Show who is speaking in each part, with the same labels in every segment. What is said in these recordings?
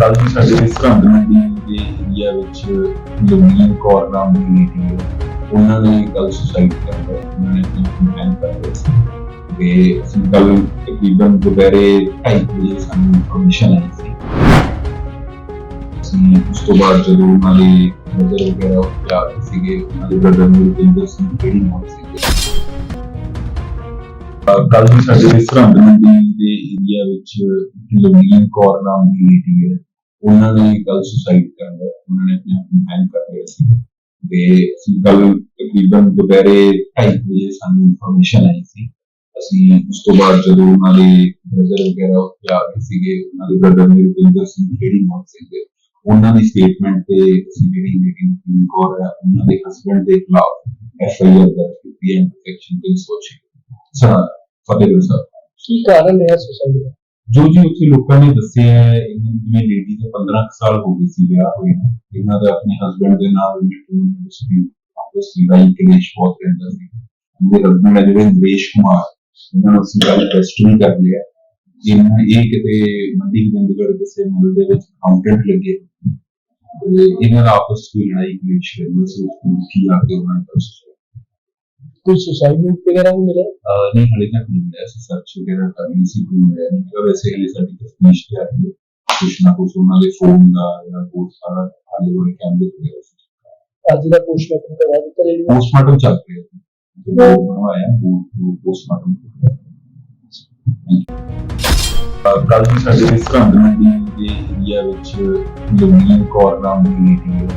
Speaker 1: ਕੱਲ ਵੀ ਸਾਡੇ ਸਰਹੰਦ ਮੰਡੀ ਦੇ ਏਰੀਆ ਵਿੱਚ ਲਵਲੀਨ ਕੌਰ ਨਾਮ ਦੀ ਲੇਡੀ ਹੈ ਉਹਨਾਂ ਨੇ ਕੱਲ ਸੁਸਾਈਡ ਕਰ ਲਿਆ ਉਹਨਾਂ ਨੇ ਆਪਣੀ ਕੰਪਲੇਨ ਕਰ ਲਿਆ ਸੀ। ਤੇ ਅਸੀਂ ਕੱਲ ਤਕਰੀਬਨ ਦੁਪਹਿਰੇ 2:30 ਵਜੇ ਸਾਨੂੰ ਇਨਫੋਰਮੇਸ਼ਨ ਆਈ ਸੀ। ਅਸੀਂ ਉਸ ਤੋਂ ਬਾਅਦ ਜਦੋਂ ਉਹਨਾਂ ਦੇ ਨਜ਼ਰ ਵਗੈਰਾ ਉੱਤੇ ਆ ਸੀਗੇ, ਉਹਨਾਂ ਦੇ ਬ੍ਰਦਰ ਨੂੰ ਰੁਪਿੰਦਰ ਸਿੰਘ ਕਿਹੜੀ ਮੌਤ ਸੀ ਕੱਲ ਵੀ ਸਾਡੇ ਸਰਹੰਦ ਮੰਡੀ ਦੇ ਏਰੀਆ ਵਿੱਚ ਲਵਲੀਨ ਕੌਰ ਨਾਮ ਦੀ ਲੇਡੀ ਹੈ, ਉਹਨਾਂ ਨੇ ਕੱਲ ਸੁਸਾਈਡ ਕਰ ਲਿਆ ਉਹਨਾਂ ਨੇ ਆਪਣੀ ਕੰਪਲੇਨ ਕਰ ਲਿਆ ਸੀ ਤੇ ਅਸੀਂ ਕੱਲ ਤਕਰੀਬਨ ਦੁਪਹਿਰੇ 2:30 ਵਜੇ ਸਾਨੂੰ ਇਨਫੋਰਮੇਸ਼ਨ ਆਈ ਸੀ। ਅਸੀਂ ਉਸ ਤੋਂ ਬਾਅਦ ਜਦੋਂ ਉਹਨਾਂ ਦੇ ਬ੍ਰਦਰ ਵਗੈਰਾ ਉੱਥੇ ਆ ਗਏ ਸੀਗੇ, ਉਹਨਾਂ ਦੇ ਬ੍ਰਦਰ ਨੇ ਰੁਪਿੰਦਰ ਸਿੰਘ ਜਿਹੜੀ ਮੌਤ ਸੀਗੇ, ਉਹਨਾਂ ਦੀ ਸਟੇਟਮੈਂਟ ਤੇ ਅਸੀਂ ਜਿਹੜੀ ਲੇਡੀ ਨੂੰ ਕੌਰ ਹੈ ਉਹਨਾਂ ਦੇ ਹਸਬੰਡ ਦੇ ਖਿਲਾਫ ਐਫ ਆਈ ਆਰ ਦਰਜ ਕੀਤੀ ਹੈ ਸੈਕਸ਼ਨ 306 ਸਰ ਫਤਿਹਗੜ੍ਹ ਸਾਹਿਬ।
Speaker 2: ਕੀ ਕਾਰਨ ਹੈ ਸੁਸਾਈਡ ਦਾ?
Speaker 1: ਜੋ ਜੀ ਉੱਥੇ ਲੋਕਾਂ ਨੇ ਦੱਸਿਆ ਹੈ ਇਹਨਾਂ ਜਿਵੇਂ ਲੇਡੀ ਦਾ 15 ਕੁ ਸਾਲ ਹੋ ਗਏ ਸੀ ਵਿਆਹ ਹੋਏ ਨੂੰ ਇਹਨਾਂ ਦਾ ਆਪਣੇ ਹਸਬੰਡ ਦੇ ਨਾਲ ਮੈਟਰੋਨ ਡਿਸਪਿਊਟ ਆਪਸ ਵਿੱਚ ਰਾਈ ਕਲੇਸ਼ ਬਹੁਤ ਰਹਿੰਦਾ ਸੀ। ਉਹਦੇ ਹਸਬੰਡ ਜਿਹੜੇ ਨਰੇਸ਼ ਕੁਮਾਰ ਇਹਨਾਂ ਨੂੰ ਅਸੀਂ ਗੱਲ ਟੈਸਟ ਵੀ ਕਰ ਲਿਆ। ਇਹਨਾਂ ਇਹ ਕਿਤੇ ਮੰਡੀ ਗੋਬਿੰਦਗੜ੍ਹ ਕਿਸੇ ਮਿਲ ਦੇ ਵਿੱਚ ਅਕਾਊਂਟੈਂਟ ਲੱਗੇ। ਤੇ ਇਹਨਾਂ ਦਾ ਆਪਸ ਵਿੱਚ ਕੋਈ ਲੜਾਈ ਕਲੇਸ਼ ਰਹਿੰਦਾ ਸੀ ਉਸ ਨੂੰ ਕੀ ਆ ਕੇ ਉਹਨਾਂ ਨੇ ਦੱਸਿਆ।
Speaker 2: ਕੋਈ ਸੁਸਾਈਡ ਨੋਟ ਵਗੈਰਾ ਵੀ ਮਿਲਿਆ?
Speaker 1: ਅਹ ਨਹੀਂ ਹਾਲੇ ਤੱਕ ਨਹੀਂ ਮਿਲਿਆ ਸੀ ਸਰਚ ਵਗੈਰਾ ਕਰ ਨਹੀਂ ਸੀ ਕੋਈ ਮਿਲਿਆ ਨਹੀਂ। ਹੈਗਾ ਵੈਸੇ ਹਲੇ ਸਾਡੀ ਤਫਤੀਸ਼ ਤੇ ਆ ਰਹੀ ਹੈ। ਕੁਛ ਨਾ ਕੁਛ ਉਹਨਾਂ ਦੇ ਫੋਨ ਦਾ ਜਾਂ ਬਹੁਤ ਸਾਰਾ ਹਾਲੇ ਉਹਨੇ ਕੈਮਰੇ ਵਗੈਰਾ
Speaker 2: ਅੱਜ ਦਾ ਪੋਸਟਮਾਰਟਮ ਕਰਵਾ ਦਿੱਤਾ ਜਾਏਗਾ
Speaker 1: ਪੋਸਟਮਾਰਟਮ ਚੱਲ ਰਿਹਾ ਹੈ। ਜੋ ਬਣਵਾਇਆ ਉਹ ਪੋਸਟਮਾਰਟਮ ਕੱਲ ਵੀ ਸਾਡੇ ਇਸ ਮੰਡੀ ਦੇ ਏਰੀਆ ਵਿੱਚ ਲਵਲੀਨ ਕੌਰ ਨਾਮ ਦੀ ਲੇਡੀ ਹੈ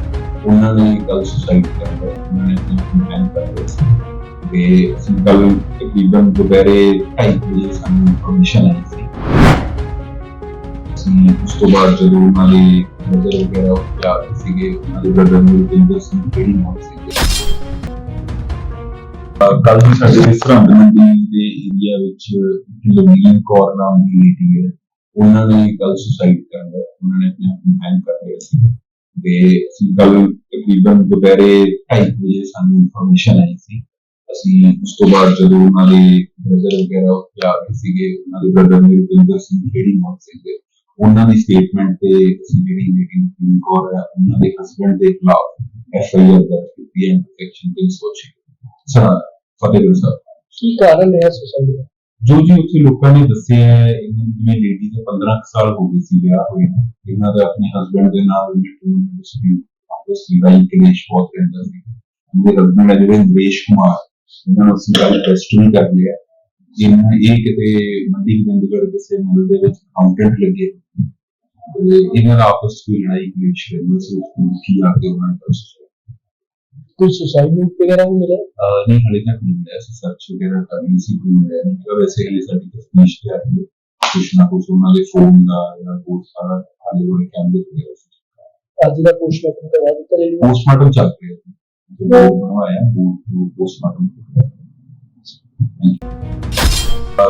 Speaker 1: ਉਹਨਾਂ ਨੇ ਕੱਲ ਸੁਸਾਈਡ ਕਰ ਲਿਆ। ਉਹਨਾਂ ਨੇ ਕੰਪਲੇਨ ਕਰ ਲਿਆ। ਸੀ ਤੇ ਅਸੀਂ ਕੱਲ ਤਕਰੀਬਨ ਦੁਪਹਿਰੇ 2:30 ਵਜੇ ਸਾਨੂੰ ਇਨਫੋਰਮੇਸ਼ਨ ਆਈ ਸੀ। ਅਸੀਂ ਉਸ ਤੋਂ ਬਾਅਦ ਜਦੋਂ ਉਹਨਾਂ ਦੇ ਨਜ਼ਰ ਵਗੈਰਾ ਉੱਤੇ ਸੀਗੇ, ਉਹਨਾਂ ਦੇ ਬ੍ਰਦਰ ਨੂੰ ਰੁਪਿੰਦਰ ਸਿੰਘ ਕਿਹੜੀ ਮੌਤ ਸੀ ਕੱਲ ਵੀ ਸਾਡੇ ਸਰਹੰਦ ਮੰਡੀ ਦੇ ਏਰੀਆ ਵਿੱਚ ਲਵਲੀਨ ਕੌਰ ਨਾਮ ਦੀ ਲੇਡੀ ਹੈ, ਉਹਨਾਂ ਨੇ ਕੱਲ ਸੁਸਾਈਡ ਕਰ ਲਿਆ, ਉਹਨਾਂ ਨੇ ਆਪਣੀ ਕੰਪਲੇਨ ਕਰ ਲਿਆ ਸੀ। ਤੇ ਅਸੀਂ ਕੱਲ ਤਕਰੀਬਨ ਦੁਪਹਿਰੇ 2:30 ਵਜੇ ਸਾਨੂੰ ਇਨਫੋਰਮੇਸ਼ਨ ਆਈ ਸੀ। ਅਸੀਂ ਉਸ ਤੋਂ ਬਾਅਦ ਜਦੋਂ ਉਹਨਾਂ ਦੇ ਬ੍ਰਦਰ ਵਗੈਰਾ ਉੱਤੇ ਆ ਗਏ ਸੀਗੇ ਉਹਨਾਂ ਦੇ ਬ੍ਰਦਰ ਨੇ ਰੁਪਿੰਦਰ ਸਿੰਘ ਕਿਹੜੀ ਮੌਤ ਸੀਗੇ ਉਹਨਾਂ ਦੀ ਸਟੇਟਮੈਂਟ ਤੇ ਅਸੀਂ ਜਿਹੜੀ ਲੇਡੀ ਨੂੰ ਕੌਰ ਹੈ ਉਹਨਾਂ ਦੇ ਹਸਬੰਡ ਦੇ ਖਿਲਾਫ ਐਫ ਆਈ ਆਰ ਦਰਜ ਕੀਤੀ ਹੈ ਸੈਕਸ਼ਨ 306 ਸਰ ਫਤਿਹਗੜ੍ਹ ਸਾਹਿਬ
Speaker 2: ਕੀ ਕਾਰਨ ਹੈ ਸੁਸਾਈਡ ਦਾ
Speaker 1: ਜੋ ਜੀ ਉੱਥੇ ਲੋਕਾਂ ਨੇ ਦੱਸਿਆ ਹੈ ਇਹਨਾਂ ਨੂੰ ਜਿਵੇਂ ਲੇਡੀ ਦਾ 15 ਕੁ ਸਾਲ ਹੋ ਗਏ ਸੀ ਵਿਆਹ ਹੋਏ ਨੂੰ ਇਹਨਾਂ ਦਾ ਆਪਣੇ ਹਸਬੰਡ ਦੇ ਨਾਲ ਮੈਟਰੋਨ ਡਿਸਪਿਊਟ ਆਪਸ ਵਿੱਚ ਰਾਈ ਕਲੇਸ਼ ਬਹੁਤ ਰਹਿੰਦਾ ਸੀ ਉਹਦੇ ਹਸਬੰਡ ਹੈ ਜਿਹੜੇ ਨਰੇਸ਼ ਕੁਮਾਰ ਇਹਨਾਂ ਨੂੰ ਅਸੀਂ ਗੱਲ ਟੈਸਟ ਵੀ ਕਰ ਲਿਆ ਇਹਨਾਂ ਇਹ ਕਿਤੇ ਮੰਡੀ ਗੋਬਿੰਦਗੜ੍ਹ ਕਿਸੇ ਮਿਲ ਦੇ ਵਿੱਚ ਅਕਾਊਂਟੈਂਟ ਲੱਗੇ ਇਹਨਾਂ ਦਾ ਆਪਸ ਵਿੱਚ ਲੜਾਈ ਕਲੇਸ਼ ਰਹਿੰਦਾ ਸੀ ਉਸ ਨੂੰ ਕੀ ਆ ਕੇ ਉਹਨਾਂ ਨੇ ਦੱਸਿਆ
Speaker 2: ਕੋਈ ਸੁਸਾਈਡ ਨੋਟ ਵਗੈਰਾ ਵੀ ਮਿਲਿਆ?
Speaker 1: ਨਹੀਂ ਹਾਲੇ ਤੱਕ ਨਹੀਂ ਮਿਲਿਆ। ਸੀ ਸਰਚ ਵਗੈਰਾ ਕਰ ਨਹੀਂ ਸੀ ਕੋਈ ਮਿਲਿਆ ਨਹੀਂ। ਹੈਗਾ ਵੈਸੇ ਹਲੇ ਸਾਡੀ ਤਫਤੀਸ਼ ਤੇ ਆ ਰਹੀ ਹੈ। ਕੁਛ ਨਾ ਕੁਛ ਉਹਨਾਂ ਦੇ ਫੋਨ ਦਾ ਜਾਂ ਬਹੁਤ ਸਾਰਾ ਹਾਲੇ ਉਹਨੇ ਕੈਮਰੇ ਵਗੈਰਾ ਸੀ।
Speaker 2: ਅੱਜ ਦਾ ਪੋਸਟਮਾਰਟਮ ਕਰਵਾ ਦਿੱਤਾ
Speaker 1: ਪੋਸਟਮਾਰਟਮ ਚੱਲ ਰਿਹਾ ਹੈ ਜੋ ਬਣਵਾਇਆ ਉਹ ਪੋਸਟਮਾਰਟਮ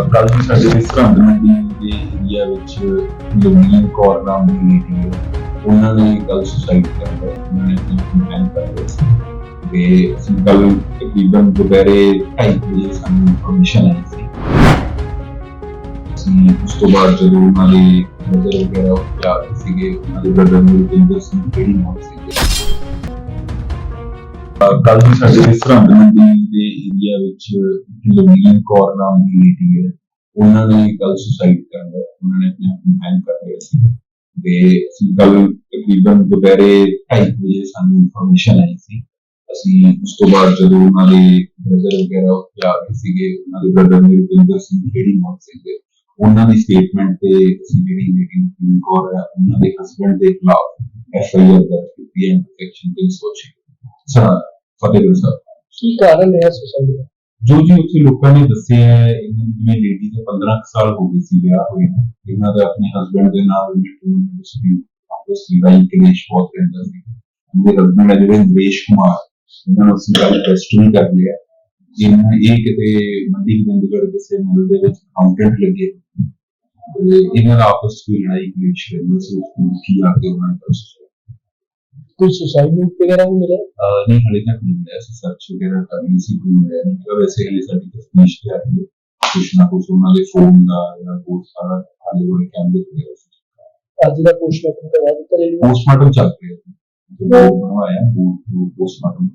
Speaker 1: ਕੱਲ ਵੀ ਸਾਡੇ ਇਸ ਸਰਹੰਦ ਮੰਡੀ ਦੇ ਏਰੀਆ ਵਿੱਚ ਲਵਲੀਨ ਕੌਰ ਨਾਮ ਦੀ ਲੇਡੀ ਹੈ ਉਹਨਾਂ ਨੇ ਕੱਲ ਸੁਸਾਈਡ ਕਰ ਲਿਆ ਉਹਨਾਂ ਨੇ ਆਪਣੀ ਕੰਪਲੇਨ ਕਰ ਲਿਆ ਤੇ ਅਸੀਂ ਕੱਲ ਤਕਰੀਬਨ ਦੁਪਹਿਰੇ 2:30 ਵਜੇ ਸਾਨੂੰ ਇਨਫੋਰਮੇਸ਼ਨ ਆਈ ਸੀ ਅਸੀਂ ਉਸ ਤੋਂ ਬਾਅਦ ਜਦੋਂ ਉਹਨਾਂ ਦੇ ਨਜ਼ਰ ਵਗੈਰਾ ਉੱਤੇ ਆ ਸੀਗੇ ਉਹਨਾਂ ਦੇ ਬ੍ਰਦਰ ਨੂੰ ਰੁਪਿੰਦਰ ਸਿੰਘ ਕਿਹੜੀ ਮੌਤ ਸੀ ਕੱਲ ਵੀ ਸਾਡੇ ਸਰਹੰਦ ਮੰਡੀ ਦੇ ਏਰੀਆ ਵਿੱਚ ਲਵਲੀਨ ਕੌਰ ਨਾਮ ਦੀ ਲੇਡੀ ਹੈ, ਉਹਨਾਂ ਨੇ ਕੱਲ ਸੁਸਾਈਡ ਕਰ ਲਿਆ। ਉਹਨਾਂ ਨੇ ਆਪਣੀ ਕੰਪਲੇਨ ਕਰ ਲਿਆ ਸੀ। ਤੇ ਅਸੀਂ ਕੱਲ ਤਕਰੀਬਨ ਦੁਪਹਿਰੇ 2:30 ਵਜੇ ਸਾਨੂੰ ਇਨਫੋਰਮੇਸ਼ਨ ਆਈ ਸੀ। ਅਸੀਂ ਉਸ ਤੋਂ ਬਾਅਦ ਜਦੋਂ ਉਹਨਾਂ ਦੇ ਬ੍ਰਦਰ ਵਗੈਰਾ ਉੱਥੇ ਆ ਗਏ ਸੀਗੇ, ਉਹਨਾਂ ਦੇ ਬ੍ਰਦਰ ਨੇ ਰੁਪਿੰਦਰ ਸਿੰਘ ਜਿਹੜੀ ਮੌਤ ਸੀਗੇ। ਉਹਨਾਂ ਦੀ ਸਟੇਟਮੈਂਟ ਤੇ ਅਸੀਂ ਜਿਹੜੀ ਲੇਡੀ ਨੂੰ ਕੌਰ ਉਹਨਾਂ ਦੇ ਹਸਬੰਡ ਦੇ ਖਿਲਾਫ ਐਫ ਆਈ ਆਰ ਦਰਜ ਕੀਤੀ ਹੈ ਸੈਕਸ਼ਨ 306 ਸਰ ਫਤਿਹਗੜ੍ਹ ਸਾਹਿਬ।
Speaker 2: ਕੀ ਕਾਰਨ ਹੈ ਸੁਸਾਈਡ ਦਾ
Speaker 1: ਜੋ ਜੀ ਉੱਥੇ ਲੋਕਾਂ ਨੇ ਦੱਸਿਆ ਹੈ ਇਹਨਾਂ ਜਿਵੇਂ ਲੇਡੀ ਦਾ 15 ਕੁ ਸਾਲ ਹੋ ਗਏ ਸੀ ਵਿਆਹ ਹੋਏ ਨੂੰ ਇਹਨਾਂ ਦਾ ਆਪਣੇ ਹਸਬੰਡ ਦੇ ਨਾਲ ਮੈਟਰੋਨ ਡਿਸਪਿਊਟ ਆਪਸ ਵਿੱਚ ਰਾਈ ਕਲੇਸ਼ ਬਹੁਤ ਰਹਿੰਦਾ ਸੀ। ਉਹਦੇ ਹਸਬੰਡ ਜਿਹੜੇ ਨਰੇਸ਼ ਕੁਮਾਰ ਇਹਨਾਂ ਨੂੰ ਅਸੀਂ ਗੱਲ ਟੈਸਟ ਵੀ ਕਰ ਲਿਆ। ਇਹਨਾਂ ਇਹ ਕਿਤੇ ਮੰਡੀ ਗੋਬਿੰਦਗੜ੍ਹ ਕਿਸੇ ਮਿਲ ਦੇ ਵਿੱਚ ਅਕਾਊਂਟੈਂਟ ਲੱਗੇ। ਤੇ ਇਹਨਾਂ ਦਾ ਆਪਸ ਵਿੱਚ ਕੋਈ ਲੜਾਈ ਕਲੇਸ਼ ਰਹਿੰਦਾ ਸੀ ਉਸ ਨੂੰ ਕੀ ਆ ਕੇ ਉਹਨਾਂ ਨੇ ਦੱਸਿਆ
Speaker 2: ਕੋਈ ਸੁਸਾਈਡ ਨੋਟ ਵਗੈਰਾ ਵੀ ਮਿਲਿਆ?
Speaker 1: ਅਹ ਨਹੀਂ ਹਾਲੇ ਤੱਕ ਨਹੀਂ ਮਿਲਿਆ ਸੀ ਸਰਚ ਵਗੈਰਾ ਕਰ ਨਹੀਂ ਸੀ ਕੋਈ ਮਿਲਿਆ। ਨਹੀਂ ਹੈਗਾ ਵੈਸੇ ਹਲੇ ਸਾਡੀ ਤਫਤੀਸ਼ ਤੇ ਆ ਰਹੀ ਹੈ। ਕੁਛ ਨਾ ਕੁਛ ਉਹਨਾਂ ਦੇ ਫੋਨ ਦਾ ਜਾਂ ਬਹੁਤ ਸਾਰਾ ਹਾਲੇ ਉਹਨੇ ਕੈਮਰੇ ਵਗੈਰਾ
Speaker 2: ਅੱਜ ਦਾ ਪੋਸਟਮਾਰਟਮ ਕਰਵਾ ਦਿੱਤਾ ਲੇਡੀ
Speaker 1: ਪੋਸਟਮਾਰਟਮ ਚੱਲ ਰਿਹਾ ਹੈ। ਜੋ ਬਣਵਾਇਆ ਉਹ ਪੋਸਟਮਾਰਟਮ